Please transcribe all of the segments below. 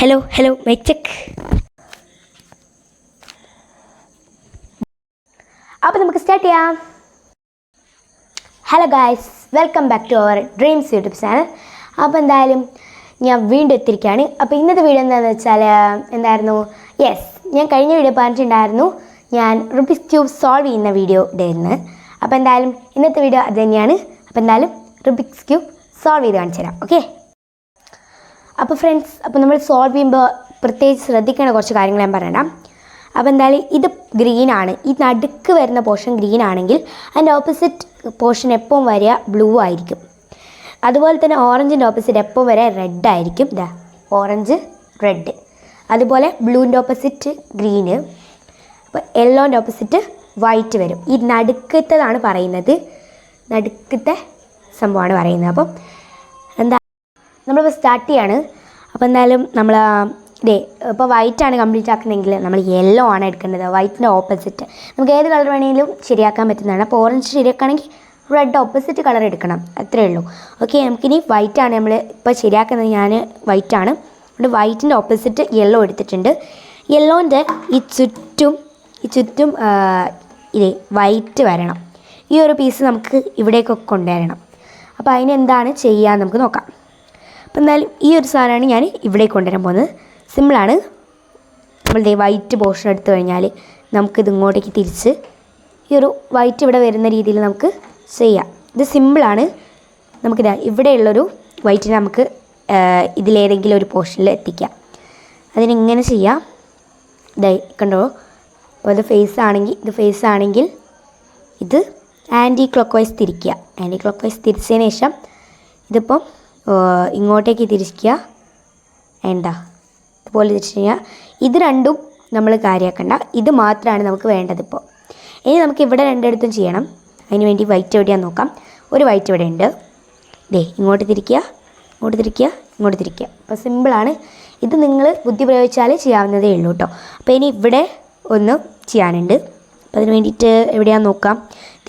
Hello hello mic check അപ്പോൾ നമുക്ക് start ചെയ്യാം. Hello guys welcome back to our dreams YouTube channel അപ്പോൾ എന്തായാലും ഞാൻ വീണ്ടും എത്തിയിരിക്കുകയാണ്. അപ്പോൾ ഇന്നത്തെ വീഡിയോ എന്താണെന്ന് വെച്ചാൽ എന്തായിരുന്നു? യെസ് ഞാൻ കഴിഞ്ഞ വീഡിയോ പറഞ്ഞിട്ടുണ്ടായിരുന്നു. ഞാൻ റുബിക്സ് ക്യൂബ് സോൾവ് ചെയ്യുന്ന വീഡിയോ ഇടയിരുന്നു അപ്പോൾ എന്തായാലും ഇന്നത്തെ വീഡിയോ അത് തന്നെയാണ്. അപ്പോൾ എന്തായാലും റുബിക്സ് ക്യൂബ് സോൾവ് ചെയ്ത് കാണിച്ചു തരാം ഓക്കെ അപ്പോൾ ഫ്രണ്ട്സ് അപ്പോൾ നമ്മൾ സോൾവ് ചെയ്യുമ്പോൾ പ്രത്യേകിച്ച് ശ്രദ്ധിക്കേണ്ട കുറച്ച് കാര്യങ്ങൾ ഞാൻ പറയണം അപ്പോൾ എന്തായാലും ഇത് ഗ്രീൻ ആണ്. ഈ നടുക്ക് വരുന്ന പോർഷൻ ഗ്രീൻ ആണെങ്കിൽ അതിന്റെ ഓപ്പോസിറ്റ് പോർഷൻ എപ്പം വരിക? ബ്ലൂ ആയിരിക്കും. അതുപോലെ തന്നെ ഓറഞ്ചിന്റെ ഓപ്പോസിറ്റ് എപ്പം വരെ റെഡ് ആയിരിക്കും. ഇതാ ഓറഞ്ച് റെഡ് അതുപോലെ ബ്ലൂവിന്റെ ഓപ്പോസിറ്റ് ഗ്രീന് അപ്പോൾ യെല്ലോന്റെ ഓപ്പോസിറ്റ് വൈറ്റ് വരും. ഈ നടുക്കത്തതാണ് പറയുന്നത്? നടുക്കത്തെ സംഭവമാണ് പറയുന്നത്. അപ്പം എന്താ നമ്മളിപ്പോൾ സ്റ്റാർട്ട് ചെയ്യാണ്. അപ്പോൾ എന്തായാലും നമ്മൾ ഡേ ഇപ്പോൾ ആണ് കംപ്ലീറ്റ് ആക്കുന്നതെങ്കിൽ നമ്മൾ യെല്ലോ ആണ് എടുക്കേണ്ടത്. വൈറ്റിന്റെ ഓപ്പോസിറ്റ് നമുക്ക് ഏത് കളർ വേണമെങ്കിലും ശരിയാക്കാൻ പറ്റുന്നതാണ്. അപ്പോൾ ഓറഞ്ച് ശരിയാക്കുകയാണെങ്കിൽ റെഡ് ഓപ്പോസിറ്റ് കളർ എടുക്കണം. അത്രേ ഉള്ളൂ. ഓക്കെ നമുക്കിനി വൈറ്റ് ആണ് നമ്മൾ ഇപ്പോൾ ശരിയാക്കുന്നത്. ഞാൻ വൈറ്റ് ആണ്. അതുകൊണ്ട് വൈറ്റിന്റെ ഓപ്പോസിറ്റ് യെല്ലോ എടുത്തിട്ടുണ്ട്. യെല്ലോന്റെ ഈ ചുറ്റും ഈ ചുറ്റും ഇതേ വൈറ്റ് വരണം. ഈ ഒരു പീസ് നമുക്ക് ഇവിടേക്കൊക്കെ കൊണ്ടുവരണം. അപ്പോൾ അതിനെന്താണ് ചെയ്യുക നമുക്ക് നോക്കാം. എന്നാലും ഈ ഒരു സാധനമാണ് ഞാൻ ഇവിടെ കൊണ്ടുവരാൻ പോകുന്നത്. സിമ്പിളാണ് നമ്മളുടെ വൈറ്റ് പോർഷൻ എടുത്തു കഴിഞ്ഞാൽ നമുക്കിത് ഇങ്ങോട്ടേക്ക് തിരിച്ച് ഈ ഒരു വൈറ്റ് ഇവിടെ വരുന്ന രീതിയിൽ നമുക്ക് ചെയ്യാം. ഇത് സിമ്പിളാണ് നമുക്കിതാ ഇവിടെയുള്ളൊരു വൈറ്റിനെ നമുക്ക് ഇതിലേതെങ്കിലും ഒരു പോർഷനിൽ എത്തിക്കാം. അതിനെങ്ങനെ ചെയ്യാം. ഇതായി കണ്ടോ? അപ്പോൾ ഇത് ഫേസ് ആണെങ്കിൽ ഇത് ഫേസ് ആണെങ്കിൽ ഇത് ആന്റി ക്ലോക്ക് വൈസ് തിരിക്കുക. ആന്റി ക്ലോക്ക് വൈസ് തിരിച്ചതിന് ശേഷം ഇതിപ്പം ഇങ്ങോട്ടേക്ക് തിരിക്കുക വേണ്ട. ഇതുപോലെ തിരിച്ചു കഴിഞ്ഞാൽ ഇത് രണ്ടും നമ്മൾ കാര്യമാക്കണ്ട ഇത് മാത്രമാണ് നമുക്ക് വേണ്ടത് ഇപ്പോൾ. ഇനി നമുക്ക് ഇവിടെ രണ്ടിടത്തും ചെയ്യണം. അതിന് വേണ്ടി വൈറ്റ് എവിടെയാണെന്ന് നോക്കാം. ഒരു വൈറ്റ് ഇവിടെ ഉണ്ട്. ദേ ഇങ്ങോട്ട് തിരിക്കുക. ഇങ്ങോട്ട് തിരിക്കുക. ഇങ്ങോട്ട് തിരിക്കുക. അപ്പോൾ സിമ്പിളാണ് ഇത് നിങ്ങൾ ബുദ്ധി പ്രയോഗിച്ചാൽ ചെയ്യാവുന്നതേ ഉള്ളൂ കേട്ടോ. അപ്പോൾ ഇനി ഇവിടെ ഒന്ന് ചെയ്യാനുണ്ട്. അപ്പോൾ അതിന് വേണ്ടിയിട്ട് എവിടെയാണെന്ന് നോക്കാം.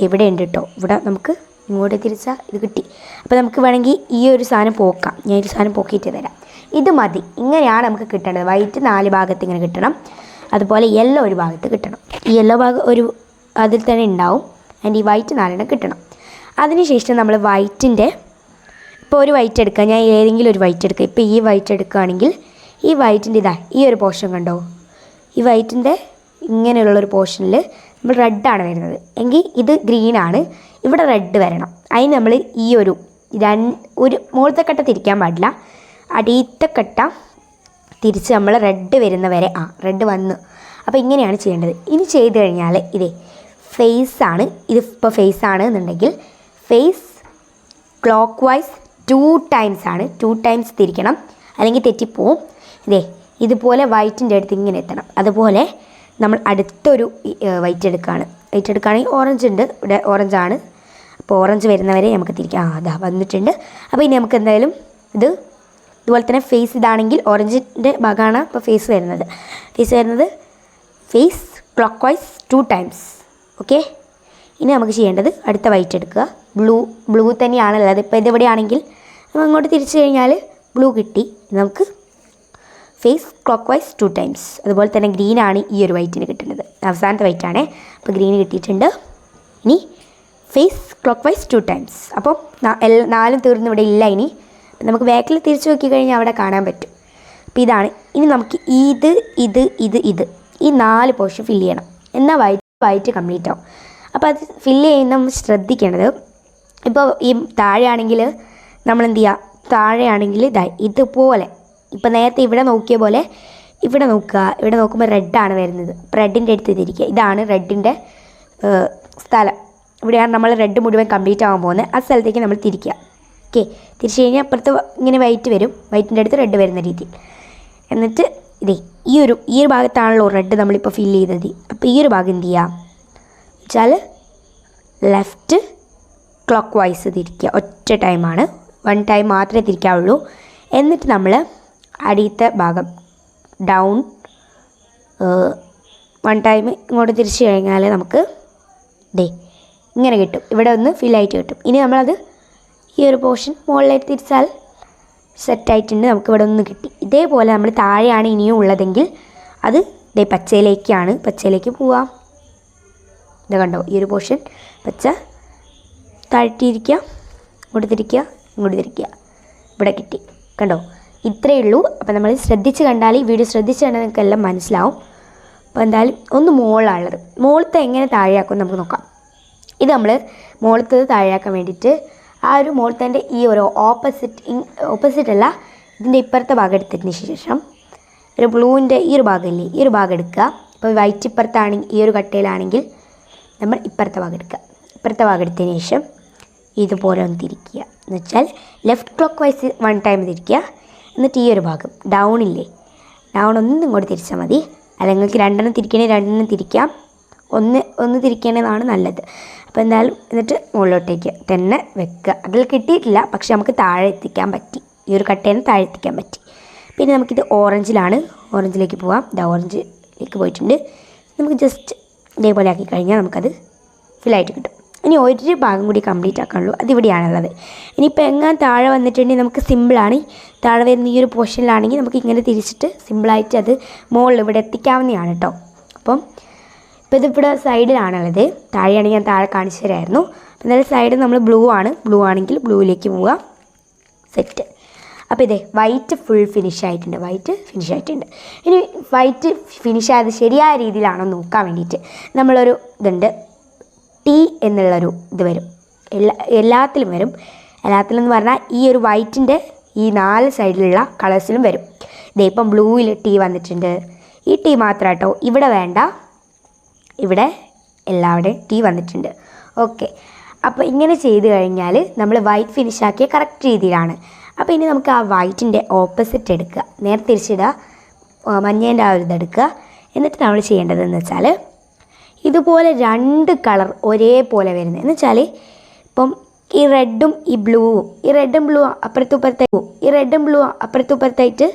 ഇവിടെ ഉണ്ട് കേട്ടോ. ഇവിടെ നമുക്ക് ഇങ്ങോട്ട് തിരിച്ചാൽ ഇത് കിട്ടി. അപ്പോൾ നമുക്ക് വേണമെങ്കിൽ ഈ ഒരു സാധനം പോക്കാം. ഞാൻ ഒരു സാധനം പോക്കിയിട്ട് തരാം. ഇത് മതി. ഇങ്ങനെയാണ് നമുക്ക് കിട്ടേണ്ടത്. വൈറ്റ് നാല് ഭാഗത്ത് ഇങ്ങനെ കിട്ടണം. അതുപോലെ യെല്ലോ ഒരു ഭാഗത്ത് കിട്ടണം. ഈ യെല്ലോ ഭാഗം ഒരു അതിൽ തന്നെ ഉണ്ടാവും. ആൻഡ് ഈ വൈറ്റ് നാലെണ്ണം കിട്ടണം. അതിനുശേഷം നമ്മൾ വൈറ്റിന്റെ ഇപ്പോൾ ഒരു വൈറ്റ് എടുക്കുക ഞാൻ ഏതെങ്കിലും ഒരു വൈറ്റ് എടുക്കുക ഇപ്പോൾ ഈ വൈറ്റ് എടുക്കുകയാണെങ്കിൽ ഈ വൈറ്റിന്റെ ഇതാ ഈ ഒരു പോർഷൻ കണ്ടോ? ഈ വൈറ്റിന്റെ ഇങ്ങനെയുള്ളൊരു പോർഷനിൽ നമ്മൾ റെഡാണ് വരുന്നത്. എങ്കിൽ ഇത് ഗ്രീനാണ് ഇവിടെ റെഡ് വരണം. അതിന് നമ്മൾ ഈ ഒരു ഒരു മുകളിലത്തെ കട്ട തിരിക്കാൻ പാടില്ല. അടിയത്തെ കട്ട തിരിച്ച് നമ്മൾ റെഡ് വരുന്ന വരെ ആ റെഡ് വന്ന്. അപ്പോൾ ഇങ്ങനെയാണ് ചെയ്യേണ്ടത്. ഇനി ചെയ്ത് കഴിഞ്ഞാൽ ഇതേ ഫേസ് ആണ്. ഇത് ഇപ്പോൾ ഫേസ് ആണ് എന്നുണ്ടെങ്കിൽ face clockwise two times ആണ്. ടു ടൈംസ് തിരിക്കണം. അല്ലെങ്കിൽ തെറ്റിപ്പോവും. ഇതേ ഇതുപോലെ വൈറ്റിന്റെ അടുത്ത് ഇങ്ങനെ എത്തണം. അതുപോലെ നമ്മൾ അടുത്തൊരു വൈറ്റ് എടുക്കുകയാണ് വൈറ്റ് എടുക്കുകയാണെങ്കിൽ ഓറഞ്ച് ഉണ്ട്. ഇവിടെ ഓറഞ്ചാണ് അപ്പോൾ ഓറഞ്ച് വരുന്നവരെ നമുക്ക് തിരിക്കാം. ആ അതാ വന്നിട്ടുണ്ട്. അപ്പോൾ ഇനി നമുക്ക് എന്തായാലും ഇത് ഇതുപോലെ തന്നെ ഫേസ് ഇതാണെങ്കിൽ ഓറഞ്ചിന്റെ ഭാഗമാണ് അപ്പോൾ ഫേസ് വരുന്നത്. ഫേസ് വരുന്നത് face clockwise two times okay ഇനി നമുക്ക് ചെയ്യേണ്ടത് അടുത്ത വൈറ്റ് എടുക്കുക. ബ്ലൂ ബ്ലൂ തന്നെയാണല്ലോ ഇപ്പോൾ ഇതെവിടെയാണെങ്കിൽ നമ്മൾ അങ്ങോട്ട് തിരിച്ചു കഴിഞ്ഞാൽ ബ്ലൂ കിട്ടി. നമുക്ക് face clockwise two times അതുപോലെ തന്നെ ഗ്രീനാണ് ഈ ഒരു വൈറ്റിന് കിട്ടുന്നത്. അവസാനത്തെ വൈറ്റ് ആണ്. അപ്പോൾ ഗ്രീൻ കിട്ടിയിട്ടുണ്ട്. ഇനി face clockwise two times അപ്പോൾ നാലും തീർന്ന് ഇവിടെ ഇല്ല ഇനി. നമുക്ക് ബാക്കിൽ തിരിച്ചു നോക്കി കഴിഞ്ഞാൽ അവിടെ കാണാൻ പറ്റും. അപ്പോൾ ഇതാണ്. ഇനി നമുക്ക് ഇത് ഇത് ഇത് ഇത്. ഈ നാല് പോർഷൻ ഫില്ല് ചെയ്യണം. എന്നാൽ വൈറ്റ് വൈറ്റ് കംപ്ലീറ്റ് ആവും. അപ്പോൾ അത് ഫില്ല് ചെയ്യുന്ന നമ്മൾ ശ്രദ്ധിക്കേണ്ടത് ഇപ്പോൾ ഈ താഴെയാണെങ്കിൽ നമ്മൾ എന്ത് ചെയ്യുക താഴെയാണെങ്കിൽ ഇതായി ഇതുപോലെ. ഇപ്പോൾ നേരത്തെ ഇവിടെ നോക്കിയ പോലെ ഇവിടെ നോക്കുക. ഇവിടെ നോക്കുമ്പോൾ റെഡാണ് വരുന്നത്. റെഡിന്റെ അടുത്ത് തിരിക്കുക. ഇതാണ് റെഡിന്റെ സ്ഥലം. ഇവിടെയാണ് നമ്മൾ റെഡ് മുഴുവൻ കംപ്ലീറ്റ് ആകാൻ പോകുന്നത് ആ സ്ഥലത്തേക്ക് നമ്മൾ തിരിക്കുക. ഓക്കെ തിരിച്ചു കഴിഞ്ഞാൽ അപ്പുറത്ത് ഇങ്ങനെ വൈറ്റ് വരും. വൈറ്റിന്റെ അടുത്ത് റെഡ് വരുന്ന രീതിയിൽ എന്നിട്ട് ഇതേ ഈ ഒരു ഈ ഒരു ഭാഗത്താണല്ലോ റെഡ് നമ്മളിപ്പോൾ ഫില്ല് ചെയ്തത്. അപ്പോൾ ഈ ഒരു ഭാഗം എന്ത് ചെയ്യുക വെച്ചാൽ ലെഫ്റ്റ് ക്ലോക്ക് വൈസ് തിരിക്കുക. ഒറ്റ ടൈമാണ് വൺ ടൈം മാത്രമേ തിരിക്കാവുള്ളൂ. എന്നിട്ട് നമ്മൾ അടിയത്തെ ഭാഗം ഡൗൺ വൺ ടൈം ഇങ്ങോട്ട് തിരിച്ചു കഴിഞ്ഞാൽ നമുക്ക് ദേ ഇങ്ങനെ കിട്ടും. ഇവിടെ ഒന്ന് ഫില്ലായിട്ട് കിട്ടും. ഇനി നമ്മളത് ഈ ഒരു പോർഷൻ മുകളിലേക്ക് തിരിച്ചാൽ സെറ്റായിട്ടുണ്ട് നമുക്ക് ഇവിടെ ഒന്ന് കിട്ടി. ഇതേപോലെ നമ്മൾ താഴെയാണ് ഇനിയും ഉള്ളതെങ്കിൽ അത് ദേ പച്ചയിലേക്കാണ്. പച്ചയിലേക്ക് പോവാം. ഇത് കണ്ടോ? ഈ ഒരു പോർഷൻ പച്ച താഴ്ത്തിയിരിക്കുക. ഇങ്ങോട്ട് തിരിക്കുക. ഇങ്ങോട്ട് തിരിക്കുക. ഇവിടെ കിട്ടി. കണ്ടോ? ഇത്രയേ ഉള്ളൂ. അപ്പോൾ നമ്മൾ ശ്രദ്ധിച്ച് കണ്ടാൽ ഈ വീഡിയോ ശ്രദ്ധിച്ച് കണ്ടാൽ നിങ്ങൾക്ക് എല്ലാം മനസ്സിലാവും. അപ്പോൾ എന്തായാലും ഒന്ന് മുകളിലാണുള്ളത് മോളത്തെ എങ്ങനെ താഴെയാക്കും നമുക്ക് നോക്കാം. ഇത് നമ്മൾ മുകളിലത്തത് താഴെയാക്കാൻ വേണ്ടിയിട്ട് ആ ഒരു മോളത്തേന്റെ ഈ ഒരു ഓപ്പോസിറ്റ് ഓപ്പോസിറ്റ് അല്ല ഇതിന്റെ ഇപ്പുറത്തെ ഭാഗം എടുത്തതിന് ശേഷം ഒരു ബ്ലൂവിന്റെ ഈ ഒരു ഭാഗമില്ലേ ഈ ഒരു ഭാഗം എടുക്കുക. ഇപ്പോൾ വൈറ്റ് ഇപ്പുറത്താണെങ്കിൽ ഈ ഒരു കട്ടയിലാണെങ്കിൽ നമ്മൾ ഇപ്പുറത്തെ ഭാഗം എടുക്കുക. ഇപ്പുറത്തെ ഭാഗം എടുത്തതിന് ശേഷം ഇതുപോലെ ഒന്ന് തിരിക്കുക. എന്ന് വെച്ചാൽ left clockwise one time തിരിക്കുക. എന്നിട്ട് ഈ ഒരു ഭാഗം ഡൗൺ ഇല്ലേ? ഡൗൺ ഒന്നും ഇങ്ങോട്ട് തിരിച്ചാൽ മതി. അല്ല നിങ്ങൾക്ക് രണ്ടെണ്ണം തിരിക്കണേ രണ്ടെണ്ണം തിരിക്കാം. ഒന്ന് ഒന്ന് തിരിക്കണതാണ് നല്ലത്. അപ്പോൾ എന്തായാലും എന്നിട്ട് മുകളിലോട്ടേക്ക് തന്നെ വെക്കുക. അതിൽ കിട്ടിയിട്ടില്ല പക്ഷെ നമുക്ക് താഴെ എത്തിക്കാൻ പറ്റി. ഈ ഒരു കട്ടേനെ താഴെ എത്തിക്കാൻ പറ്റി. പിന്നെ നമുക്കിത് ഓറഞ്ചിലാണ് ഓറഞ്ചിലേക്ക് പോവാം. ഇത് ഓറഞ്ചിലേക്ക് പോയിട്ടുണ്ട്. നമുക്ക് ജസ്റ്റ് ഇതേപോലെ ആക്കി കഴിഞ്ഞാൽ നമുക്കത് ഫില്ലായിട്ട് കിട്ടും. ഇനി ഒരു ഭാഗം കൂടി കംപ്ലീറ്റ് ആക്കാനുള്ളൂ. അതിവിടെയാണുള്ളത്. ഇനിയിപ്പോൾ എങ്ങാൻ താഴെ വന്നിട്ടുണ്ടെങ്കിൽ നമുക്ക് സിമ്പിളാണ് താഴെ വരുന്ന ഈ ഒരു പോർഷനിലാണെങ്കിൽ നമുക്ക് ഇങ്ങനെ തിരിച്ചിട്ട് സിമ്പിളായിട്ട് അത് മുകളിൽ ഇവിടെ എത്തിക്കാവുന്നതാണ് കേട്ടോ അപ്പം ഇപ്പോൾ ഇതിവിടെ സൈഡിലാണുള്ളത് താഴെയാണെങ്കിൽ ഞാൻ താഴെ കാണിച്ചു തരായിരുന്നു. അപ്പം നല്ല സൈഡ് നമ്മൾ ബ്ലൂ ആണ്. ബ്ലൂ ആണെങ്കിൽ ബ്ലൂയിലേക്ക് പോവുക. സെറ്റ് അപ്പോൾ ഇതേ വൈറ്റ് ഫുൾ ഫിനിഷ് ആയിട്ടുണ്ട്. വൈറ്റ് ഫിനിഷ് ആയിട്ടുണ്ട്. ഇനി വൈറ്റ് ഫിനിഷ് ആയത് ശരിയായ രീതിയിലാണോ നോക്കാൻ വേണ്ടിയിട്ട് നമ്മളൊരു ഇതുണ്ട്. ടി എന്നുള്ളൊരു ഇത് വരും. എല്ലാ എല്ലാത്തിലും വരും. എല്ലാത്തിലും എന്ന് പറഞ്ഞാൽ ഈ ഒരു വൈറ്റിന്റെ ഈ നാല് സൈഡിലുള്ള കളേഴ്സിലും വരും. ഇതേ ഇപ്പം ബ്ലൂവിൽ ടീ വന്നിട്ടുണ്ട്. ഈ ടീ മാത്രം ഇവിടെ വേണ്ട. ഇവിടെ എല്ലാവിടെയും ടീ വന്നിട്ടുണ്ട്. ഓക്കെ അപ്പോൾ ഇങ്ങനെ ചെയ്ത് കഴിഞ്ഞാൽ നമ്മൾ വൈറ്റ് ഫിനിഷ് ആക്കിയ കറക്റ്റ് രീതിയിലാണ്. അപ്പോൾ ഇനി നമുക്ക് ആ വൈറ്റിന്റെ ഓപ്പോസിറ്റ് എടുക്കുക. നേരെ തിരിച്ചിടുക. മഞ്ഞേന്റെ ആ ഒരു ഇതെടുക്കുക എന്നിട്ട് നമ്മൾ ചെയ്യേണ്ടതെന്ന് വെച്ചാൽ ഇതുപോലെ രണ്ട് കളർ ഒരേപോലെ വരുന്നത്. എന്ന് വെച്ചാൽ ഇപ്പം ഈ റെഡും ഈ ബ്ലൂവും ഈ റെഡും ബ്ലൂ അപ്പുറത്തും ഇപ്പുറത്തേക്കും ഈ റെഡും ബ്ലൂ അപ്പുറത്തും ഇപ്പുറത്തായിട്ട്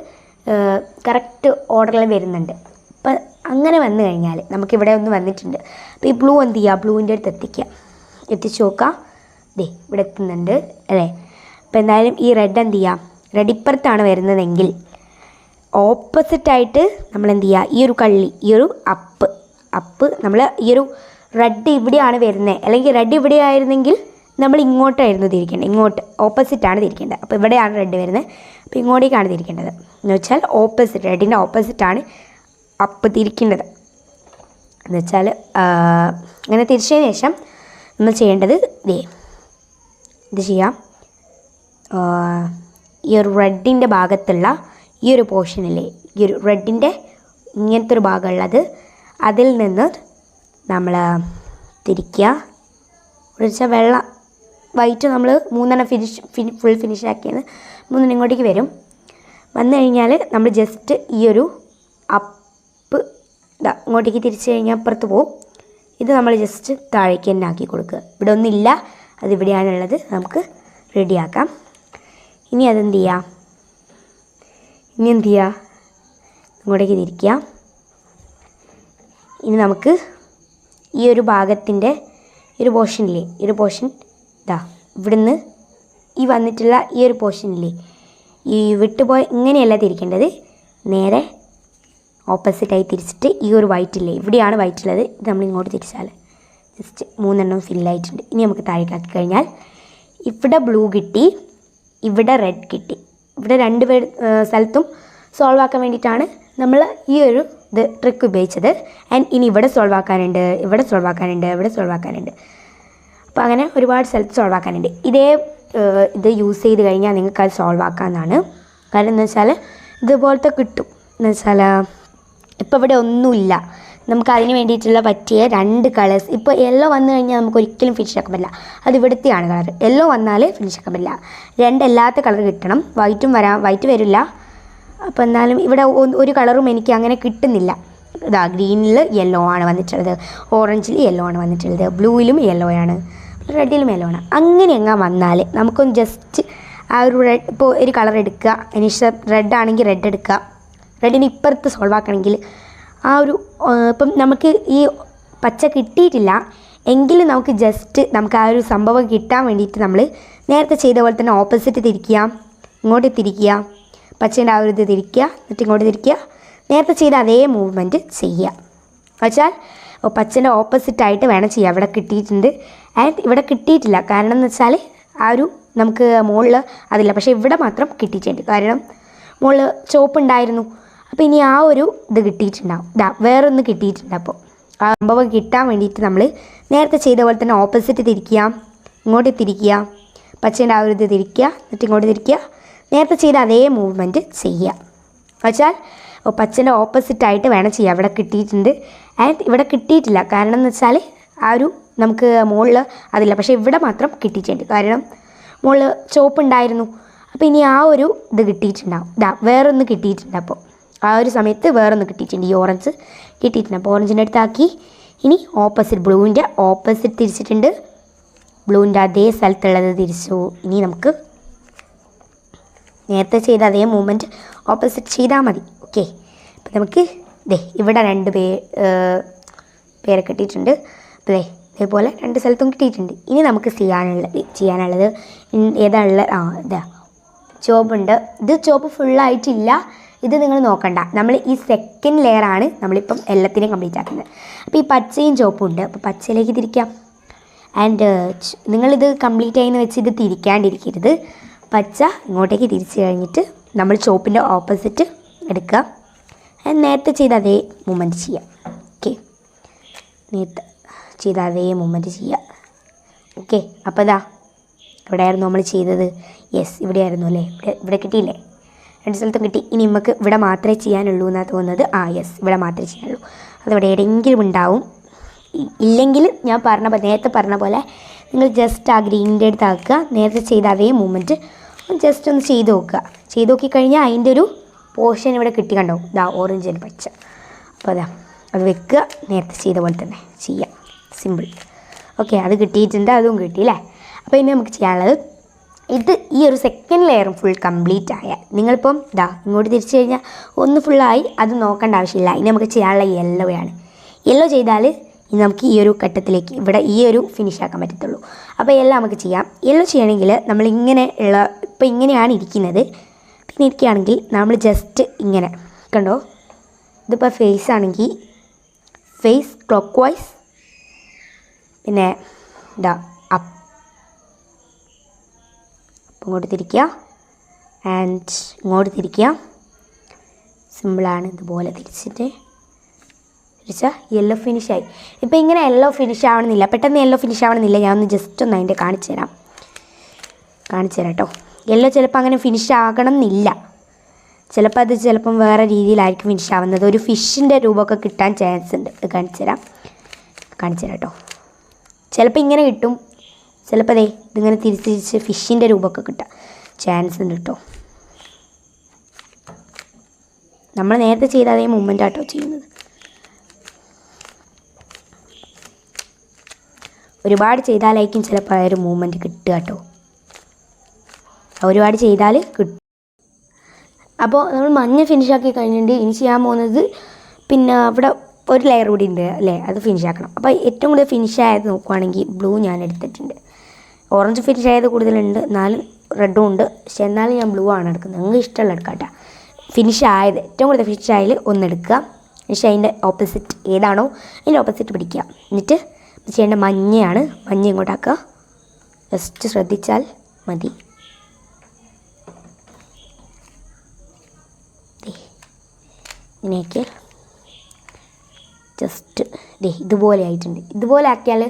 കറക്റ്റ് ഓർഡറിൽ വരുന്നുണ്ട്. അപ്പം അങ്ങനെ വന്നു കഴിഞ്ഞാൽ നമുക്കിവിടെ ഒന്ന് വന്നിട്ടുണ്ട്. അപ്പോൾ ഈ ബ്ലൂ എന്ത് ചെയ്യുക ബ്ലൂവിന്റെ അടുത്ത് എത്തിക്കുക. എത്തിച്ച് നോക്കുക. ദേ ഇവിടെ എത്തുന്നുണ്ട് അല്ലേ? അപ്പോൾ എന്തായാലും ഈ റെഡ് എന്ത് ചെയ്യുക റെഡ് ഇപ്പുറത്താണ് വരുന്നതെങ്കിൽ ഓപ്പോസിറ്റായിട്ട് നമ്മൾ എന്ത് ചെയ്യുക ഈ ഒരു കള്ളി ഈ ഒരു അപ്പ് അപ്പ് നമ്മൾ ഈ ഒരു റെഡ് ഇവിടെയാണ് വരുന്നത് അല്ലെങ്കിൽ റെഡ് ഇവിടെ ആയിരുന്നെങ്കിൽ നമ്മൾ ഇങ്ങോട്ടായിരുന്നു തിരിക്കേണ്ടത്. ഇങ്ങോട്ട് ഓപ്പോസിറ്റാണ് തിരിക്കേണ്ടത്. അപ്പോൾ ഇവിടെയാണ് റെഡ് വരുന്നത്. അപ്പോൾ ഇങ്ങോട്ടേക്കാണ് തിരിക്കേണ്ടത്. എന്ന് വെച്ചാൽ ഓപ്പോസിറ്റ് റെഡിന്റെ ഓപ്പോസിറ്റാണ് അപ്പ് തിരിക്കേണ്ടത്. എന്ന് വെച്ചാൽ അങ്ങനെ തിരിച്ചതിന് ശേഷം നമ്മൾ ചെയ്യേണ്ടത് ദേ ഇത് ചെയ്യാം? ഈ ഒരു റെഡിന്റെ ഭാഗത്തുള്ള ഈ ഒരു പോർഷനിലെ ഈ ഒരു റെഡിന്റെ ഇങ്ങനത്തെ ഒരു ഭാഗമുള്ളത് അതിൽ നിന്ന് നമ്മൾ തിരിക്കുക. ഇവിടെ വെള്ളം വൈറ്റ് നമ്മൾ മൂന്നെണ്ണം ഫിനിഷ് ഫിനി ഫുൾ ഫിനിഷ് ആക്കിയത് മൂന്നെണ്ണം ഇങ്ങോട്ടേക്ക് വരും. വന്നു കഴിഞ്ഞാൽ നമ്മൾ ജസ്റ്റ് ഈ ഒരു അപ്പ് ഇതാ ഇങ്ങോട്ടേക്ക് തിരിച്ചു കഴിഞ്ഞാൽ അപ്പുറത്ത് പോകും ഇത് നമ്മൾ ജസ്റ്റ് താഴേക്ക് തന്നെ ആക്കി കൊടുക്കുക. ഇവിടെ ഒന്നുമില്ല. അതിവിടെയാണുള്ളത് നമുക്ക് റെഡിയാക്കാം ഇനി അതെന്ത് ചെയ്യാം ഇനി എന്ത് ചെയ്യുക? ഇങ്ങോട്ടേക്ക് തിരിക്കുക. ഇനി നമുക്ക് ഈ ഒരു ഭാഗത്തിന്റെ ഒരു പോർഷനില്ലേ ഈ ഒരു പോർഷൻ ഇതാ ഇവിടുന്ന് ഈ വന്നിട്ടുള്ള ഈ ഒരു പോർഷനില്ലേ ഈ വിട്ടുപോയ ഇങ്ങനെയല്ല തിരിക്കേണ്ടത്. നേരെ ഓപ്പോസിറ്റായി തിരിച്ചിട്ട് ഈ ഒരു വൈറ്റ് ഇല്ലേ ഇവിടെയാണ് വൈറ്റ് ഉള്ളത്. ഇത് നമ്മൾ ഇങ്ങോട്ട് തിരിച്ചാൽ ജസ്റ്റ് മൂന്നെണ്ണം ഫില്ലായിട്ടുണ്ട് ഇനി നമുക്ക് താഴേക്കാക്കി കഴിഞ്ഞാൽ ഇവിടെ ബ്ലൂ കിട്ടി ഇവിടെ റെഡ് കിട്ടി. ഇവിടെ രണ്ട് സ്ഥലത്തും സോൾവ് ആക്കാൻ വേണ്ടിയിട്ടാണ് നമ്മൾ ഈ ഒരു ഇത് ട്രിക്ക് ഉപയോഗിച്ചത്. ആൻഡ് ഇനി ഇവിടെ സോൾവ് ആക്കാനുണ്ട് ഇവിടെ സോൾവ് ആക്കാനുണ്ട് ഇവിടെ സോൾവ് ആക്കാനുണ്ട്. അപ്പോൾ അങ്ങനെ ഒരുപാട് സ്ഥലത്ത് സോൾവ് ആക്കാനുണ്ട്. ഇതേ ഇത് യൂസ് ചെയ്ത് കഴിഞ്ഞാൽ നിങ്ങൾക്ക് അത് സോൾവ് ആക്കാമെന്നാണ്. കാരണം എന്ന് വെച്ചാൽ ഇതുപോലത്തെ കിട്ടും. എന്ന് വെച്ചാൽ ഇപ്പോൾ ഇവിടെ ഒന്നുമില്ല. നമുക്ക് അതിന് വേണ്ടിയിട്ടുള്ള പറ്റിയ രണ്ട് കളേഴ്സ് ഇപ്പോൾ യെല്ലോ വന്നു കഴിഞ്ഞാൽ നമുക്ക് ഒരിക്കലും ഫിനിഷ് ആക്കാൻ പറ്റില്ല. അത് ഇവിടുത്തെയാണ് കളർ യെല്ലോ വന്നാൽ ഫിനിഷ് ആക്കാൻ പറ്റില്ല. രണ്ടല്ലാത്ത കളർ കിട്ടണം. വൈറ്റും വരാം വൈറ്റ് വരില്ല. അപ്പോൾ എന്നാലും ഇവിടെ ഒരു കളറും എനിക്ക് അങ്ങനെ കിട്ടുന്നില്ല. ഇതാ ഗ്രീനിൽ യെല്ലോ ആണ് വന്നിട്ടുള്ളത് ഓറഞ്ചിൽ യെല്ലോ ആണ് വന്നിട്ടുള്ളത് ബ്ലൂയിലും യെല്ലോ ആണ് റെഡിലും യെല്ലോ ആണ്. അങ്ങനെ എങ്ങാ വന്നാൽ നമുക്കൊന്ന് ജസ്റ്റ് ആ ഒരു റെഡ് ഇപ്പോൾ ഒരു കളർ എടുക്കുക അതിന് ഇഷ്ടം റെഡ് ആണെങ്കിൽ റെഡ് എടുക്കുക. റെഡിന് ഇപ്പുറത്ത് സോൾവ് ആക്കണമെങ്കിൽ ആ ഒരു ഇപ്പം നമുക്ക് ഈ പച്ച കിട്ടിയിട്ടില്ല എങ്കിലും നമുക്ക് ജസ്റ്റ് നമുക്ക് ആ ഒരു സംഭവം കിട്ടാൻ വേണ്ടിയിട്ട് നമ്മൾ നേരത്തെ ചെയ്ത പോലെ തന്നെ ഓപ്പോസിറ്റ് തിരിക്കുക ഇങ്ങോട്ട് തിരിക്കുക. പച്ചേന്റെ ആ ഒരു ഇത് തിരിക്കുക എന്നിട്ട് ഇങ്ങോട്ട് തിരിക്കുക. നേരത്തെ ചെയ്ത അതേ മൂവ്മെന്റ് ചെയ്യുക. വെച്ചാൽ പച്ചന്റെ ഓപ്പോസിറ്റായിട്ട് വേണം ചെയ്യുക ഇവിടെ കിട്ടിയിട്ടുണ്ട്. ആൻഡ് ഇവിടെ കിട്ടിയിട്ടില്ല. കാരണം എന്ന് വെച്ചാൽ ആ ഒരു നമുക്ക് മുകളിൽ അതില്ല. പക്ഷേ ഇവിടെ മാത്രം കിട്ടിയിട്ടുണ്ട്. കാരണം മുകളിൽ ചോപ്പ് ഉണ്ടായിരുന്നു. അപ്പോൾ ഇനി ആ ഒരു ഇത് കിട്ടിയിട്ടുണ്ടാവും. ഇതാ വേറൊന്ന് കിട്ടിയിട്ടുണ്ട് അപ്പോൾ. ആ സംഭവം കിട്ടാൻ വേണ്ടിയിട്ട് നമ്മൾ നേരത്തെ ചെയ്ത പോലെ തന്നെ ഓപ്പോസിറ്റ് തിരിക്കുക. ഇങ്ങോട്ട് തിരിക്കുക. പച്ചേന്റെ ആ ഒരു ഇത് തിരിക്കുക. എന്നിട്ട് ഇങ്ങോട്ട് തിരിക്കുക. നേരത്തെ ചെയ്ത അതേ മൂവ്മെന്റ് ചെയ്യുക. വെച്ചാൽ പച്ചന്റെ ഓപ്പോസിറ്റായിട്ട് വേണം ചെയ്യുക ഇവിടെ കിട്ടിയിട്ടുണ്ട്. ആൻഡ് ഇവിടെ കിട്ടിയിട്ടില്ല. കാരണം എന്ന് വെച്ചാൽ ആ ഒരു നമുക്ക് മുകളിൽ അതില്ല. പക്ഷേ ഇവിടെ മാത്രം കിട്ടിയിട്ടുണ്ട്. കാരണം മുകളിൽ ചോപ്പ് ഉണ്ടായിരുന്നു. അപ്പോൾ ഇനി ആ ഒരു ഇത് കിട്ടിയിട്ടുണ്ടാവും. ഇതാ വേറൊന്ന് കിട്ടിയിട്ടുണ്ട് അപ്പോൾ ആ ഒരു സമയത്ത് വേറൊന്ന് കിട്ടിയിട്ടുണ്ട്. ഈ ഓറഞ്ച് കിട്ടിയിട്ടുണ്ട്. അപ്പോൾ ഓറഞ്ചിന്റെ അടുത്താക്കി. ഇനി ഓപ്പോസിറ്റ് ബ്ലൂവിന്റെ ഓപ്പോസിറ്റ് തിരിച്ചിട്ടുണ്ട്. ബ്ലൂവിന്റെ അതേ സ്ഥലത്തുള്ളത് തിരിച്ചു. ഇനി നമുക്ക് നേരത്തെ ചെയ്ത അതേ മൂവ്മെന്റ് ഓപ്പോസിറ്റ് ചെയ്താൽ മതി. ഓക്കെ അപ്പം നമുക്ക് ദേ ഇവിടെ രണ്ട് പേ പേരെ കിട്ടിയിട്ടുണ്ട്. അപ്പോൾ ദേ ഇതേപോലെ രണ്ട് സ്ഥലത്തും കിട്ടിയിട്ടുണ്ട്. ഇനി നമുക്ക് ചെയ്യാനുള്ളത് ചെയ്യാനുള്ളത് ഏതാണുള്ളത് ആ ഇതാ. ചോപ്പുണ്ട് ഇത് ചോപ്പ് ഫുള്ളായിട്ടില്ല ഇത് നിങ്ങൾ നോക്കണ്ട. നമ്മൾ ഈ സെക്കൻഡ് ലെയറാണ് നമ്മളിപ്പം എല്ലാത്തിനെയും കംപ്ലീറ്റ് ആക്കുന്നത്. അപ്പോൾ ഈ പച്ചയും ചോപ്പും ഉണ്ട്. അപ്പോൾ പച്ചയിലേക്ക് തിരിക്കാം. ആൻഡ് നിങ്ങളിത് കംപ്ലീറ്റ് ആയെന്ന് വെച്ച് ഇത് തിരിക്കാണ്ടിരിക്കരുത്. പച്ച ഇങ്ങോട്ടേക്ക് തിരിച്ച് കഴിഞ്ഞിട്ട് നമ്മൾ ചോപ്പിന്റെ ഓപ്പോസിറ്റ് എടുക്കുക. നേരത്തെ ചെയ്ത അതേ മൂമെന്റ് ചെയ്യാം ഓക്കെ നേരത്തെ ചെയ്ത അതേ മൂമെന്റ് ചെയ്യാം ഓക്കെ അപ്പോൾ ഇതാ എവിടെയായിരുന്നു നമ്മൾ ചെയ്തത്. യെസ് ഇവിടെയായിരുന്നു അല്ലേ? ഇവിടെ കിട്ടിയില്ലേ? രണ്ട് സ്ഥലത്തും കിട്ടി. ഇനി നമുക്ക് ഇവിടെ മാത്രമേ ചെയ്യാനുള്ളൂ എന്നാണ് തോന്നുന്നത്. ആ യെസ് ഇവിടെ മാത്രമേ ചെയ്യാനുള്ളൂ. അതിവിടെ എവിടെയെങ്കിലും ഉണ്ടാവും. ഇല്ലെങ്കിൽ ഞാൻ പറഞ്ഞ നേരത്തെ പറഞ്ഞ പോലെ നിങ്ങൾ ജസ്റ്റ് ആ ഗ്രീനിന്റെ അടുത്ത് ആക്കുക. നേരത്തെ ചെയ്ത അതേ മൂമെന്റ് ജസ്റ്റ് ഒന്ന് ചെയ്ത് നോക്കുക. ചെയ്ത് നോക്കിക്കഴിഞ്ഞാൽ അതിന്റെ ഒരു പോർഷൻ ഇവിടെ കിട്ടി കണ്ടോ? ഇതാ ഓറഞ്ച് ആൻഡ് പച്ച. അപ്പോൾ അതാ അത് വെക്കുക. നേരത്തെ ചെയ്ത പോലെ തന്നെ ചെയ്യാം. സിമ്പിൾ ഓക്കെ അത് കിട്ടിയിട്ടുണ്ട് അതും കിട്ടി അല്ലേ? അപ്പോൾ ഇനി നമുക്ക് ചെയ്യാനുള്ളത് ഇത് ഈ ഒരു സെക്കൻഡ് ലെയറും ഫുൾ കംപ്ലീറ്റ് ആയാൽ നിങ്ങളിപ്പം ഇതാ ഇങ്ങോട്ട് തിരിച്ചു കഴിഞ്ഞാൽ ഒന്ന് ഫുള്ളായി അത് നോക്കേണ്ട ആവശ്യമില്ല. ഇനി നമുക്ക് ചെയ്യാനുള്ള യെല്ലോ ആണ് യെല്ലോ ചെയ്താൽ ഇനി നമുക്ക് ഈ ഒരു ഘട്ടത്തിലേക്ക് ഇവിടെ ഈ ഒരു ഫിനിഷ് ആക്കാൻ പറ്റത്തുള്ളൂ. അപ്പോൾ എല്ലാം നമുക്ക് ചെയ്യാം. എല്ലാം ചെയ്യണമെങ്കിൽ നമ്മൾ ഇങ്ങനെ ഉള്ള ഇപ്പോൾ ഇങ്ങനെയാണ് ഇരിക്കുന്നത്. പിന്നെ ഇരിക്കുകയാണെങ്കിൽ നമ്മൾ ജസ്റ്റ് ഇങ്ങനെ കണ്ടോ? ഇതിപ്പോൾ ഫേസ് ആണെങ്കിൽ ഫേസ് ക്ലോക്ക് വൈസ് പിന്നെ ഇതാ അപ്പ് അപ്പം ഇങ്ങോട്ട് തിരിക്കുക. ആൻഡ് ഇങ്ങോട്ട് തിരിക്കുക. സിമ്പിളാണ് ഇതുപോലെ തിരിച്ചിട്ട്. തിരിച്ചാൽ യെല്ലോ ഫിനിഷായി ഇപ്പോൾ ഇങ്ങനെ യെല്ലോ ഫിനിഷ് ആവണമെന്നില്ല. പെട്ടെന്ന് യെല്ലോ ഫിനിഷ് ആവണമെന്നില്ല. ഞാൻ ഒന്ന് ജസ്റ്റ് ഒന്ന് അതിന്റെ കാണിച്ചു തരാം. കാണിച്ചു തരാം കേട്ടോ യെല്ലോ ചിലപ്പോൾ അങ്ങനെ ഫിനിഷ് ആകണം എന്നില്ല ചിലപ്പോൾ അത് ചിലപ്പം വേറെ രീതിയിലായിരിക്കും ഫിനിഷ് ആവുന്നത്. ഒരു ഫിഷിന്റെ രൂപമൊക്കെ കിട്ടാൻ ചാൻസ് ഉണ്ട്. കാണിച്ചു തരാം. കാണിച്ചു തരാം കേട്ടോ ചിലപ്പോൾ ഇങ്ങനെ കിട്ടും. ചിലപ്പോൾ ദേ ഇതിങ്ങനെ തിരിച്ച് തിരിച്ച് ഫിഷിന്റെ രൂപമൊക്കെ കിട്ടാം ചാൻസ് ഉണ്ട് കേട്ടോ നമ്മൾ നേരത്തെ ചെയ്ത അതേ മൂവ്മെന്റ് ആട്ടോ ചെയ്യുന്നത്. ഒരുപാട് ചെയ്താലായിരിക്കും ചിലപ്പോൾ ആ ഒരു മൂവ്മെന്റ് കിട്ടുക കേട്ടോ. ഒരുപാട് ചെയ്താൽ കിട്ടും. അപ്പോൾ നമ്മൾ മഞ്ഞ ഫിനിഷ് ആക്കി കഴിഞ്ഞിട്ട് ഇനി ചെയ്യാൻ പോകുന്നത് പിന്നെ അവിടെ ഒരു ലെയർ കൂടി ഉണ്ട് അല്ലേ? അത് ഫിനിഷ് ആക്കണം. അപ്പോൾ ഏറ്റവും കൂടുതൽ ഫിനിഷ് ആയത് നോക്കുവാണെങ്കിൽ ബ്ലൂ ഞാൻ എടുത്തിട്ടുണ്ട്. ഓറഞ്ച് ഫിനിഷ് ആയത് കൂടുതലുണ്ട്. എന്നാലും റെഡും ഉണ്ട്. പക്ഷെ എന്നാലും ഞാൻ ബ്ലൂ ആണ് എടുക്കുന്നത്. നിങ്ങൾക്ക് ഇഷ്ടമുള്ള എടുക്കാം കേട്ടോ. ഫിനിഷ് ആയത് ഏറ്റവും കൂടുതൽ ഫിനിഷ് ആയാൽ ഒന്ന് എടുക്കുക. പക്ഷേ അതിന്റെ ഓപ്പോസിറ്റ് ഏതാണോ അതിന്റെ ഓപ്പോസിറ്റ് പിടിക്കുക. എന്നിട്ട് ചെയ്യേണ്ട മഞ്ഞയാണ്. മഞ്ഞ ഇങ്ങോട്ടാക്കുക. ജസ്റ്റ് ശ്രദ്ധിച്ചാൽ മതി. ഇങ്ങനെയൊക്കെ. ജസ്റ്റ് ദേ ഇതുപോലെ ആയിട്ടുണ്ട്. ഇതുപോലെ ആക്കിയാൽ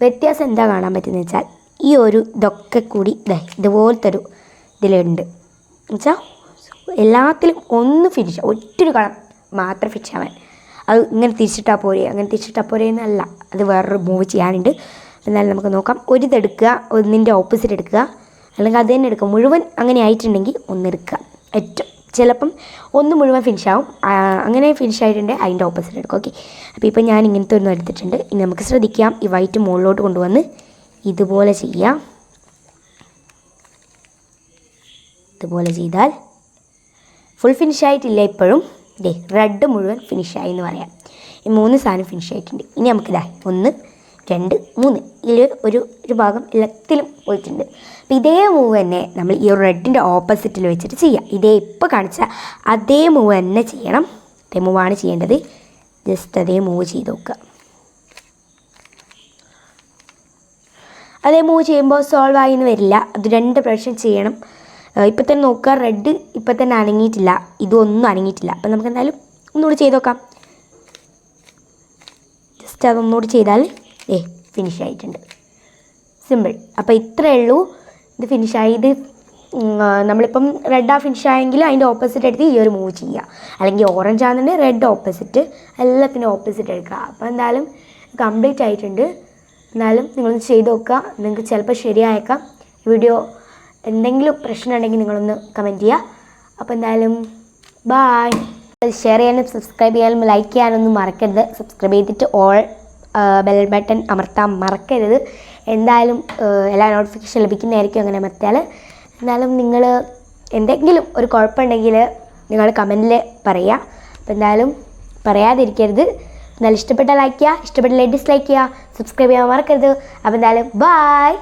വ്യത്യാസം എന്താ കാണാൻ പറ്റുന്നത് വെച്ചാൽ ഈ ഒരു ഇതൊക്കെ കൂടി ദേ ഇതുപോലത്തെ ഒരു ഇതിലുണ്ട്. എന്നുവെച്ചാൽ എല്ലാത്തിലും ഒന്ന് ഫിനിഷ് ഒറ്റൊരു കളർ മാത്രം ഫിനിഷ് ആവാൻ. അത് ഇങ്ങനെ തിരിച്ചിട്ടാൽ പോരെ അങ്ങനെ തിരിച്ചിട്ടാൽ പോരെ എന്നല്ല. അത് വേറൊരു മൂവ് ചെയ്യാനുണ്ട്. എന്നാലും നമുക്ക് നോക്കാം. ഒരു ഇതെടുക്കുക ഒന്നിന്റെ ഓപ്പോസിറ്റ് എടുക്കുക. അല്ലെങ്കിൽ അത് തന്നെ എടുക്കുക. മുഴുവൻ അങ്ങനെ ആയിട്ടുണ്ടെങ്കിൽ ഒന്നെടുക്കുക. ഏറ്റവും ചിലപ്പം ഒന്ന് മുഴുവൻ ഫിനിഷ് ആവും. അങ്ങനെ ഫിനിഷ് ആയിട്ടുണ്ടെങ്കിൽ അതിന്റെ ഓപ്പോസിറ്റ് എടുക്കുക. ഓക്കെ അപ്പോൾ ഇപ്പം ഞാൻ ഇങ്ങനത്തെ ഒന്നും എടുത്തിട്ടുണ്ട്. ഇനി നമുക്ക് ശ്രദ്ധിക്കാം. ഈ വൈറ്റ് മുകളിലോട്ട് കൊണ്ടുവന്ന് ഇതുപോലെ ചെയ്യാം. ഇതുപോലെ ചെയ്താൽ ഫുൾ ഫിനിഷ് ആയിട്ടില്ല ഇപ്പോഴും. ദേ റെഡ് മുഴുവൻ ഫിനിഷ് ആയി എന്ന് പറയാം. ഈ മൂന്ന് സാധനം ഫിനിഷ് ആയിട്ടുണ്ട്. ഇനി നമുക്കിതാ ഒന്ന് രണ്ട് മൂന്ന് ഇതിൽ ഒരു ഒരു ഭാഗം എല്ലാത്തിലും പോയിട്ടുണ്ട്. അപ്പോൾ ഇതേ മൂവ് തന്നെ നമ്മൾ ഈ റെഡിന്റെ ഓപ്പോസിറ്റിൽ വെച്ചിട്ട് ചെയ്യാം. ഇതേ ഇപ്പോൾ കാണിച്ച അതേ മൂവ് തന്നെ ചെയ്യണം. അതേ മൂവാണ് ചെയ്യേണ്ടത്. ജസ്റ്റ് അതേ മൂവ് ചെയ്ത് നോക്കുക. അതേ മൂവ് ചെയ്യുമ്പോൾ സോൾവ് ആയി എന്ന് വരില്ല. അത് രണ്ട് പ്രാവശ്യം ചെയ്യണം. ഇപ്പം തന്നെ നോക്കുക. റെഡ് ഇപ്പം തന്നെ അനങ്ങിയിട്ടില്ല. ഇതൊന്നും അനങ്ങിയിട്ടില്ല. അപ്പം നമുക്ക് എന്തായാലും ഒന്നുകൂടി ചെയ്ത് നോക്കാം. ജസ്റ്റ് അതൊന്നുകൂടി ചെയ്താൽ ഏ ഫിനിഷ് ആയിട്ടുണ്ട്. സിമ്പിൾ അപ്പോൾ ഇത്രയേ ഉള്ളൂ. ഇത് ഫിനിഷായി ഇത് നമ്മളിപ്പം റെഡ് ആ ഫിനിഷ് ആയെങ്കിൽ അതിന്റെ ഓപ്പോസിറ്റ് എടുത്ത് ഈ ഒരു മൂവ് ചെയ്യുക. അല്ലെങ്കിൽ ഓറഞ്ച് ആണെന്നുണ്ടെങ്കിൽ റെഡ് ഓപ്പോസിറ്റ് എല്ലാത്തിന്റെ ഓപ്പോസിറ്റ് എടുക്കുക. അപ്പോൾ എന്തായാലും കംപ്ലീറ്റ് ആയിട്ടുണ്ട്. എന്നാലും നിങ്ങളൊന്ന് ചെയ്ത് നോക്കുക. നിങ്ങൾക്ക് ചിലപ്പോൾ ശരിയായേക്കാം. വീഡിയോ എന്തെങ്കിലും പ്രശ്നം ഉണ്ടെങ്കിൽ നിങ്ങളൊന്ന് കമന്റ് ചെയ്യുക. അപ്പോൾ എന്തായാലും ബായ് ഷെയർ ചെയ്യാനും സബ്സ്ക്രൈബ് ചെയ്യാനും ലൈക്ക് ചെയ്യാനൊന്നും മറക്കരുത്. സബ്സ്ക്രൈബ് ചെയ്തിട്ട് ഓൾ ബെൽ ബട്ടൺ അമർത്താൻ മറക്കരുത്. എന്തായാലും എല്ലാ നോട്ടിഫിക്കേഷൻ ലഭിക്കുന്നതായിരിക്കും അങ്ങനെ അമർത്തിയാൽ. എന്നാലും നിങ്ങൾ എന്തെങ്കിലും ഒരു കുഴപ്പമുണ്ടെങ്കിൽ നിങ്ങൾ കമന്റിൽ പറയുക അപ്പോൾ എന്തായാലും പറയാതിരിക്കരുത്. എന്നാലും ഇഷ്ടപ്പെട്ട ലൈക്ക് ചെയ്യുക ഇഷ്ടപ്പെട്ടില്ല ഡിസ്ലൈക്ക് ചെയ്യുക സബ്സ്ക്രൈബ് ചെയ്യാൻ മറക്കരുത്. അപ്പോൾ എന്തായാലും ബായ്